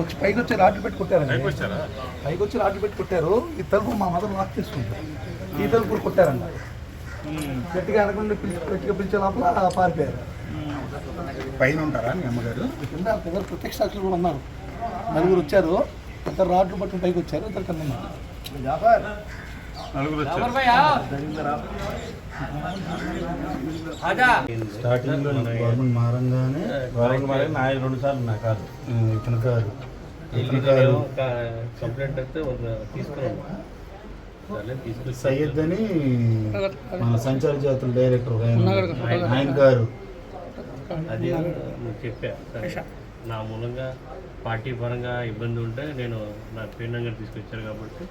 వచ్చి పైకి వచ్చి రాడ్లు పెట్టి కొట్టారండి. పైకి వచ్చి రాడ్లు పెట్టి కొట్టారు. ఈ తలుపు మా మదర్ లాక్ చేసుకుంటారు ఈ తలుపు కూడా కొట్టారండి గట్టిగా అనకుండా పిలిచి గట్టిగా పిలిచే లోపల పారిపోయారు. పైన ఉంటారా మీ అమ్మగారు? కింద ఇద్దరు ప్రత్యక్ష సాక్షులు కూడా ఉన్నారు. నలుగురు వచ్చారు. ఇద్దరు రాడ్లు పట్టుకుని పైకి వచ్చారు. ఇద్దరు కింద ఉన్నారు. నలుగురు వచ్చారు. స్టార్టింగ్లో గవర్నమెంట్ మారంగానే గవర్నమెంట్ మరి నా రెండు సార్లు నా కాదు. ఇతను కాదు. కంప్లైంట్ అయితే ఒక తీసుకున్నాను సయ్యద్ అని మన సంచార జాతుల డైరెక్టర్ ఆయన ఆయన గారు. అది చెప్పా. నా మూలంగా పార్టీ పరంగా ఇబ్బంది ఉంటే నేను నా పేరునంగా తీసుకొచ్చారు కాబట్టి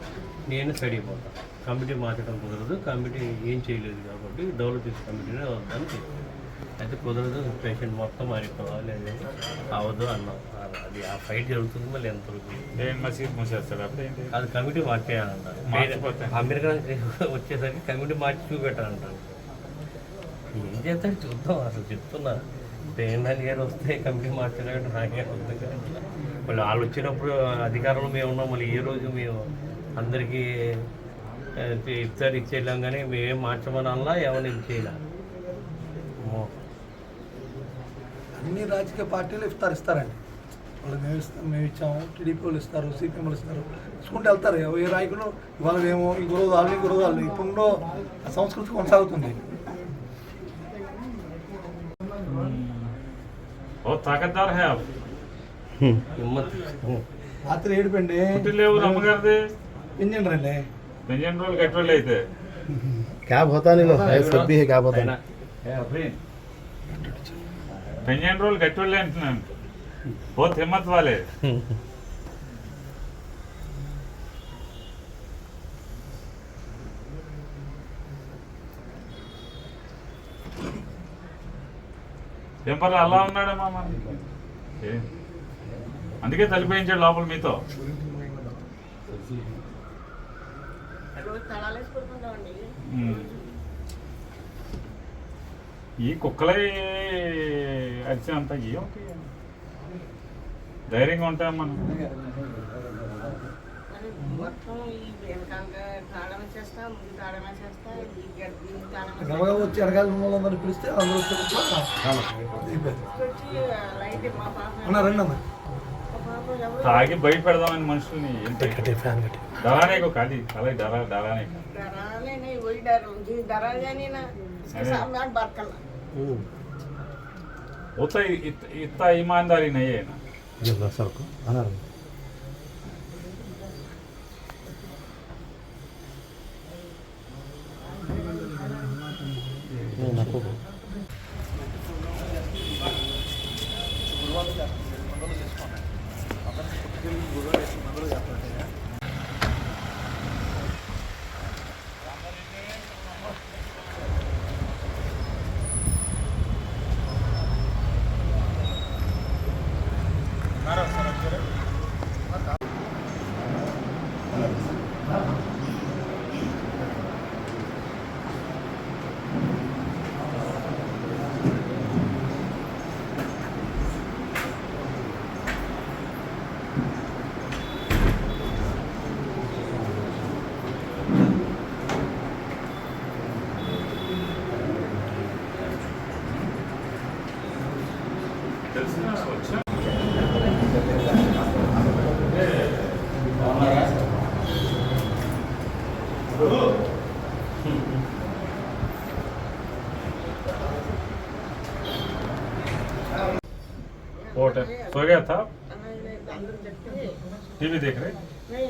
నేను స్టడీ అయిపోతాను కమిటీ మార్చడం కుదరదు కమిటీ ఏం చేయలేదు కాబట్టి డెవలప్ చేసే కమిటీనే వద్దని చెప్పాను అయితే కుదరదు పేషెంట్ మొత్తం మారిపోవాలి అనేది అవద్దు అన్నాం. అది ఆ ఫైట్ జరుగుతుంది మళ్ళీ మసీద్ అప్పుడు ఏంటి? అది కమిటీ మార్చేయాలంటారు. అమెరికా వచ్చేసరికి కమిటీ మార్చి చూపెట్టాలంటారు. ఏం చేస్తాడు చూద్దాం అసలు చెప్తున్నా. పేర్నల్ గారు వస్తే కమిటీ మార్చడానికి నాకే వద్దు మళ్ళీ వాళ్ళు వచ్చినప్పుడు అధికారంలో మేము ఉన్నాం మళ్ళీ ఏ రోజు మేము అందరికీ ఆ, ఇచ్చేయలేం కానీ మేమేం మార్చమనల్లా ఎవరిని ఇచ్చేయలే అన్ని రాజకీయ పార్టీలు ఇఫ్తార్ ఇస్తారండి. వాళ్ళు మేము ఇస్తాం మేము ఇచ్చాము టీడీపీ వాళ్ళు ఇస్తారు సిపిఎం వాళ్ళు ఇస్తారు. ఇచ్చుకుంటూ వెళ్తారు. ఏ నాయకులు ఇవాళ మేము ఈ గురువు వాళ్ళు ఈ గురువు వాళ్ళు ఇప్పుడు సంస్కృతి కొనసాగుతుంది. ತಾಕತ್ತಾರ ರಾತ್ರಿ ಹಿಡ್ಕೊಂಡು ಹುಟ್ಟಿಲ್ಲೇವು ನಮಗಾರ್ದೆ. ಇಂಜನ್ ರಲ್ಲೇ ಇಂಜನ್ ರೋಲ್ ಗೆಟ್ರಲ್ಲೇ ಐತೆ. ಕ್ಯಾಬ್ ಹೋತಾನಿ ನೋ ಹೈ ಹೇ ಕ್ಯಾಬ್ ಹೋತಾನಿ ಏ ರೋಲ್ ಗೆಟ್ರಲ್ಲೇ ಅಂತ ನಾನು. ಬಹುತ್ ಹಿಮ್ಮತ್ ವಾಲೆ. ఏం అలా ఉన్నాడమ్మా మరి. ఏ? అందుకే తలిపేయించాడు లోపల మీతో. ఈ కుక్కలే అరిచినంత ఏమిటి ధైర్యంగా ఉంటాం మనం మరి మొత్తం ఈ వెనకాల తాళం చేస్తాం తాళమే చేస్తాం గబగబ వచ్చి వెనకాల మూలందరిని పిలిస్తే అందరూ వచ్చి రండి అమ్మ తాగి భయపెడదామని మనుషుల్ని ధరానే కాదు అలాగే ధర ధరానే ఉత్త ఇత్త ఇమాందారీ నయ్యేనా? సరుకు. అన్నారు వచ్చా होटल सो गया था अंदर देखते टीवी देख रहे नहीं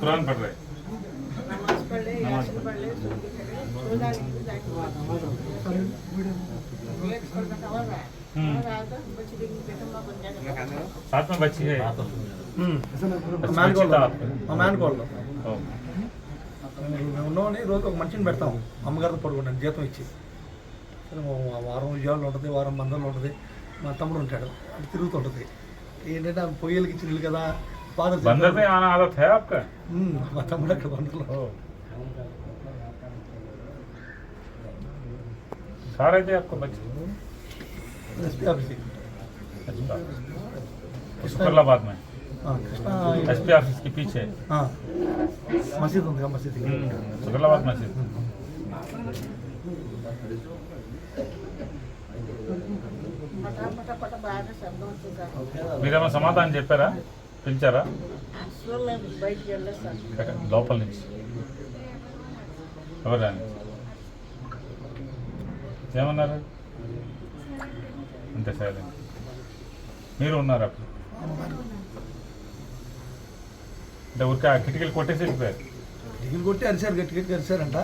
कुरान पढ़ रहे साथ में बच्ची है మ్యాన్ बच्ची था కోళ్ళు आपके మా మ్యాన్ కోళ్ళు ओ, మేము ఉన్నామని రోజు ఒక మనిషిని పెడతాం అమ్మగారితో పడుకుంటాను జీతం ఇచ్చి సరే ఓ వారం ఉద్యోగాలు ఉంటుంది వారం మందలు ఉంటుంది మా తమ్ముడు ఉంటాడు అది తిరుగుతుంటుంది ఏంటంటే ఆ పొయ్యిలకి ఇచ్చిన ఇల్లు కదా ఫాదర్ बंदर में आना आदत है आपका మా తమ్ముడు అక్కడ బందర్లో सारे थे आपको बच्चे ఎస్పీ ఆఫీస్కి अच्छा शुक्लाबाद में हाँ, कृष्णा एसपी ऑफिस के पीछे हाँ मस्जिद ఉంది కదా మసీద్ शुक्लाबाद मस्जिद పట పట పట బాగా శబ్దం వచ్చింది సార్ మీరేమో సమాధానం చెప్పారా పిలిచారా అసలు మేము బయటికి వెళ్ళలేదు సార్ ఎక్కడ? లోపల నుంచి ఎవరా ఏమన్నారు? అంతే సైలెంట్ మీరు ఉన్నారు అప్పుడు. అంటే ఊరికే ఆ కిటికీలు కొట్టేసి వెళ్ళిపోయారు. దిగులు కొట్టి అరిశారు గట్టి గట్టి అరిశారంట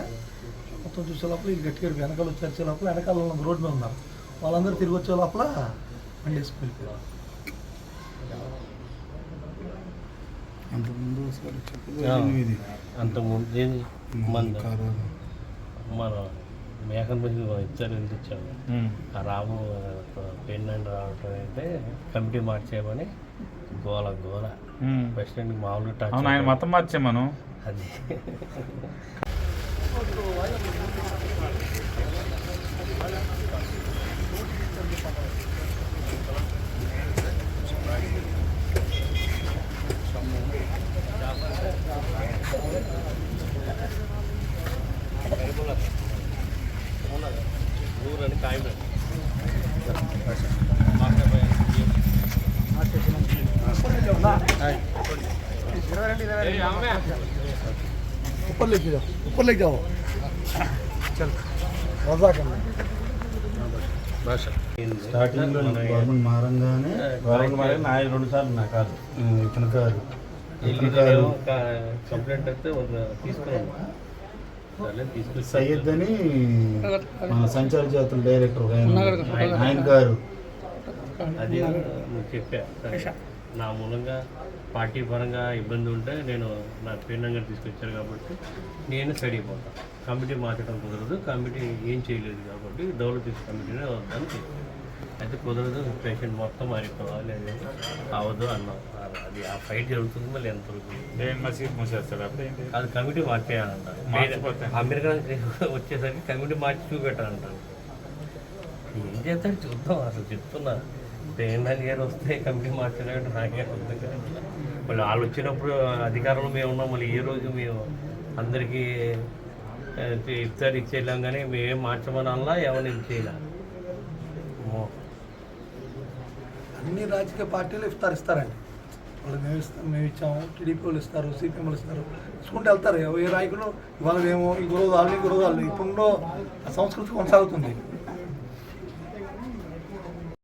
మొత్తం చూసే లోపల ఇది గట్టి గట్టి వెనకాల వచ్చి అరిసే లోపల వెనకాల ఉన్న రోడ్డు మీద ఉన్నారు. వాళ్ళందరూ తిరిగి వచ్చే లోపల బండి వేసుకుని వెళ్ళిపోయారు. అంతకుముందు ఒకసారి చెప్పలేదు. ఇది అంతకుముందు కారు? మన మేకన్ బస్సు ఇచ్చారు ఇచ్చాము ఉమ్. ఆ రాము పెన్ అండ్ రావటం అంటే కమిటీ మార్చేయమని గోల గోల. ప్రెసిడెంట్ మామూలుగా టచ్ ఆయన మతం మార్చేమను అది. నూరని కాయం ऊपर लेके जाओ ऊपर लेके जाओ चल मजा करना స్టార్టింగ్ లో గవర్నమెంట్ మారంగానే నాలుగు రెండు సార్లు నా కాదు ఆ, ఇతని కారు ఇతని వెళ్ళి కారు కంప్లైంట్ అయితే తీసుకున్నాను సర్లే తీసుకొచ్చి సయ్యద్ అని మన సంచార జాతుల డైరెక్టర్ ఆయన గారు అది చెప్పా. నా మూలంగా పార్టీ పరంగా ఇబ్బంది ఉంటే నేను నా పేరునంగా తీసుకొచ్చారు కాబట్టి నేను స్టడీ అయిపోతాను కమిటీ మార్చడం కుదరదు. కమిటీ ఏం చేయలేదు కాబట్టి డెవలప్ కమిటీనే వద్దని చెప్పాను అయితే కుదరదు పేషెంట్ మొత్తం మారిపోవాలి అని అవద్దు అన్నాం. అది ఆ ఫైట్ జరుగుతుంది మళ్ళీ మసీద్ మూసేస్తాడు అది కమిటీ మార్చేయాలంట. మార్చిపోతే. అమెరికా వచ్చేసరికి కమిటీ మార్చి చూపెట్టాలంటారు ఏం చేస్తాడు చూద్దాం అసలు చెప్తున్నా. పేమెంట్ గారు వస్తే కమిటీ మార్చలేదంటే నాకే కాదు. మళ్ళీ వాళ్ళు వచ్చినప్పుడు అధికారంలో మేము ఉన్నాం మళ్ళీ ఏ రోజు మేము అందరికీ ఇఫ్తార్ ఇచ్చేయలేం కానీ మేమేం మార్చమని అలా ఎవరిని ఇచ్చేయలే. అన్ని రాజకీయ పార్టీలు ఇఫ్తార్ ఇస్తారండి. వాళ్ళు మేము ఇస్తాం మేము ఇచ్చాము టీడీపీ వాళ్ళు ఇస్తారు సిపిఎం వాళ్ళు ఇస్తారు. ఇచ్చుకుంటూ వెళ్తారు. ఏ నాయకులు ఇవాళ మేము ఈ గురువు వాళ్ళు ఈ గురువు వాళ్ళు ఇప్పుడులో ఆ సంస్కృతి కొనసాగుతుంది.